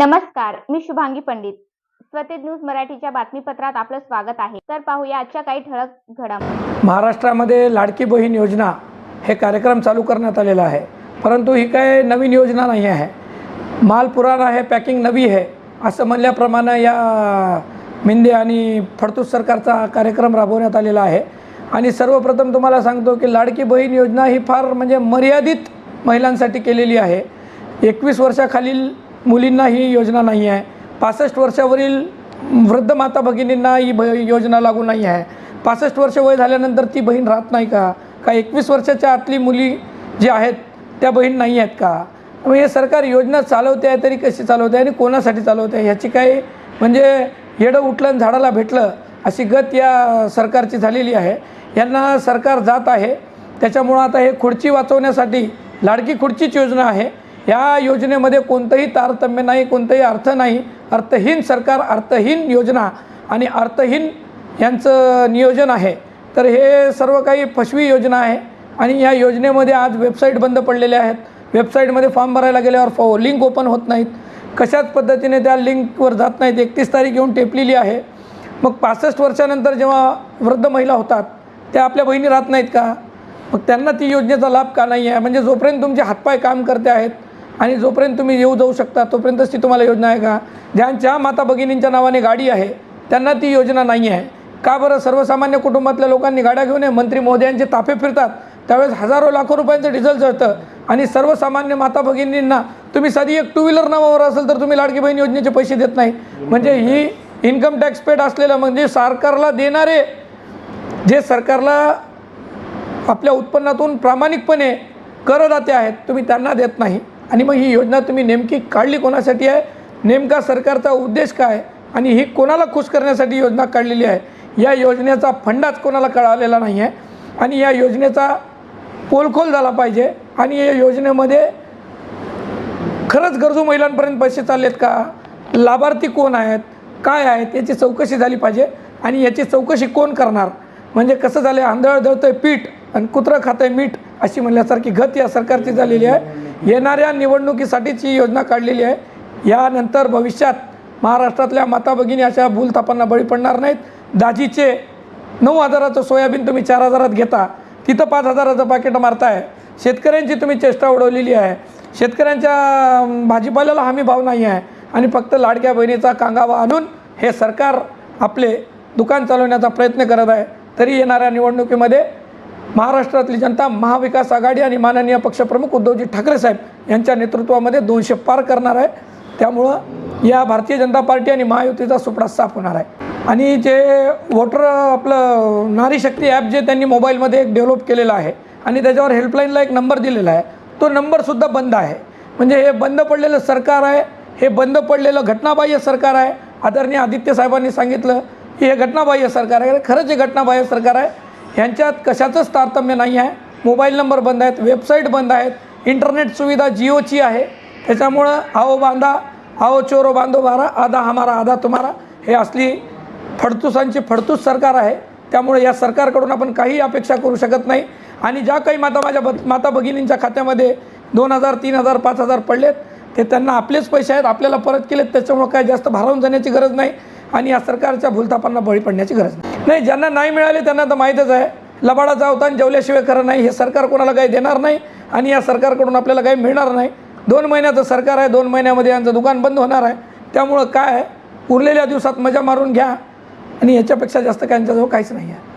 नमस्कार मी शुभांगी पंडित. स्वतेज न्यूज मराठीच्या बातमीपत्रात आपलं स्वागत आहे. तर पाहूया आजच्या काही ठळक घडामोडी महाराष्ट्रामध्ये लाडकी बहीण योजना हे कार्यक्रम चालू करण्यात आलेला आहे. परंतु ही काय नवीन योजना नाही आहे. माल पुराणा आहे पॅकिंग नवी आहे असं म्हणल्याप्रमाणे या मिंदे आणि फडतूस सरकारचा कार्यक्रम राबवण्यात आलेला आहे. आणि सर्वप्रथम तुम्हाला सांगतो की लाडकी बहीण योजना ही फार म्हणजे मर्यादित महिलांसाठी केलेली आहे. एकवीस वर्षाखालील मुलींना ही योजना नाही आहे. पासष्ट वर्षावरील वृद्ध माता भगिनींना ही ब योजना लागू नाही आहे. पासष्ट वर्ष वय झाल्यानंतर ती बहीण राहत नाही का? का एकवीस वर्षाच्या आतली मुली जी आहेत त्या बहीण नाही आहेत का? मग हे सरकार योजना चालवते आहे तरी कशी चालवते आहे आणि कोणासाठी चालवते आहे? ह्याची काही म्हणजे येडं उठलं आणि झाडाला भेटलं अशी गत या सरकारची झालेली आहे. यांना सरकार जात आहे. त्याच्यामुळं आता हे खुर्ची वाचवण्यासाठी लाडकी खुर्चीच योजना आहे. या योजनेमध्ये कोणतंही तारतम्य नाही कोणतंही अर्थ नाही. अर्थहीन सरकार अर्थहीन योजना आणि अर्थहीन यांचं नियोजन आहे. तर हे सर्व काही फसवी योजना आहे आणि या योजनेमध्ये आज वेबसाईट बंद पडलेल्या आहेत. वेबसाईटमध्ये फॉर्म भरायला गेल्यावर फॉ लिंक ओपन होत नाहीत. कशाच पद्धतीने त्या लिंकवर जात नाहीत? एकतीस तारीख येऊन टेपलेली आहे. मग पासष्ट वर्षानंतर जेव्हा वृद्ध महिला होतात त्या आपल्या बहिणी राहत नाहीत का? मग त्यांना ती योजनेचा लाभ का नाही आहे म्हणजे जोपर्यंत तुमचे हातपाय काम करते आहेत आणि जोपर्यंत तुम्ही येऊ जाऊ शकता तोपर्यंतच ती तुम्हाला योजना आहे का? ज्यांच्या माता भगिनींच्या नावाने गाडी आहे त्यांना ती योजना नाही आहे. का बरं? सर्वसामान्य कुटुंबातल्या लोकांनी गाड्या घेऊन ये मंत्री मोदयांचे ताफे फिरतात त्यावेळेस हजारो लाखो रुपयांचं डिझेल जळतं आणि सर्वसामान्य माता भगिनींना तुम्ही साधी एक टू व्हीलर नावावर असेल तर तुम्ही लाडकी बहीण योजनेचे पैसे देत नाही. म्हणजे ही इन्कम टॅक्स पेड असलेलं म्हणजे सरकारला देणारे जे सरकारला आपल्या उत्पन्नातून प्रामाणिकपणे करदाते आहेत तुम्ही त्यांना देत नाही. आणि मग ही योजना तुम्ही नेमकी काढली कोणासाठी आहे? नेमका सरकारचा उद्देश काय? आणि ही कोणाला खुश करण्यासाठी योजना काढलेली आहे? या योजनेचा फंडाच कोणाला कळालेला नाही आहे आणि या योजनेचा पोलखोल झाला पाहिजे. आणि या योजनेमध्ये खरंच गरजू महिलांपर्यंत पैसे चाललेत का? लाभार्थी कोण आहेत? काय आहेत? याची चौकशी झाली पाहिजे. आणि याची चौकशी कोण करणार? म्हणजे कसं झालं आहे आंधळ दळतं पीठ आणि कुत्रं खातं मीठ अशी म्हणल्यासारखी गत या सरकारची झालेली आहे. येणाऱ्या निवडणुकीसाठीच ही योजना काढलेली आहे. यानंतर भविष्यात महाराष्ट्रातल्या माता भगिनी अशा भूलथापांना बळी पडणार नाहीत. दाजीचे नऊ हजाराचं सोयाबीन तुम्ही चार हजारात घेता. तिथं पाच हजाराचं पाकिट मारताय. शेतकऱ्यांची तुम्ही चेष्टा उडवलेली आहे. शेतकऱ्यांच्या भाजीपाल्याला हमी भाव नाही आहे. आणि फक्त लाडक्या बहिणीचा कांगावा आणून हे सरकार आपले दुकान चालवण्याचा प्रयत्न करत आहे. तरी येणाऱ्या निवडणुकीमध्ये महाराष्ट्रातली जनता महाविकास आघाडी आणि माननीय पक्षप्रमुख उद्धवजी ठाकरे साहेब यांच्या नेतृत्वामध्ये दोनशे पार करणार आहे. त्यामुळं या भारतीय जनता पार्टी आणि महायुतीचा सुपडा साफ होणार आहे. आणि जे वोटर आपलं नारी शक्ती ॲप जे त्यांनी मोबाईलमध्ये एक डेव्हलप केलेलं आहे आणि त्याच्यावर हेल्पलाईनला एक नंबर दिलेला आहे तो नंबरसुद्धा बंद आहे. म्हणजे हे बंद पडलेलं सरकार आहे हे बंद पडलेलं घटनाबाह्य सरकार आहे. आदरणीय आदित्य साहेबांनी सांगितलं की हे घटनाबाह्य सरकार आहे. खरंच हे घटनाबाह्य सरकार आहे. ह्यांच्यात कशाचंच तारतम्य नाही आहे. मोबाईल नंबर बंद आहेत वेबसाईट बंद आहेत इंटरनेट सुविधा जिओची आहे. त्याच्यामुळं आओ बांधा आओ चोरो बांधो बारा आधा हमारा आधा तुम्हारा. हे असली फडतूसांची फडतूस सरकार आहे. त्यामुळे या सरकारकडून आपण काही अपेक्षा करू शकत नाही. आणि ज्या काही माता माझ्या ब माता भगिनींच्या खात्यामध्ये दोन हजार तीन हजार पाच हजार पडलेत ते त्यांना आपलेच पैसे आहेत आपल्याला परत केलेत त्याच्यामुळं काय जास्त भारावून जाण्याची गरज नाही. आणि या सरकारच्या भूलथापांना बळी पडण्याची गरज नाही. नाही ज्यांना नाही मिळाले त्यांना तर माहीतच आहे. लबाडाचा अवतान जेवल्याशिवाय खरं नाही हे सरकार कोणाला काही देणार नाही आणि या सरकारकडून आपल्याला काही मिळणार नाही. दोन महिन्याचं सरकार आहे दोन महिन्यामध्ये यांचं दुकान बंद होणार आहे. त्यामुळं काय आहे? उरलेल्या दिवसात मजा मारून घ्या आणि याच्यापेक्षा जास्त काय यांच्याजवळ काहीच नाही आहे.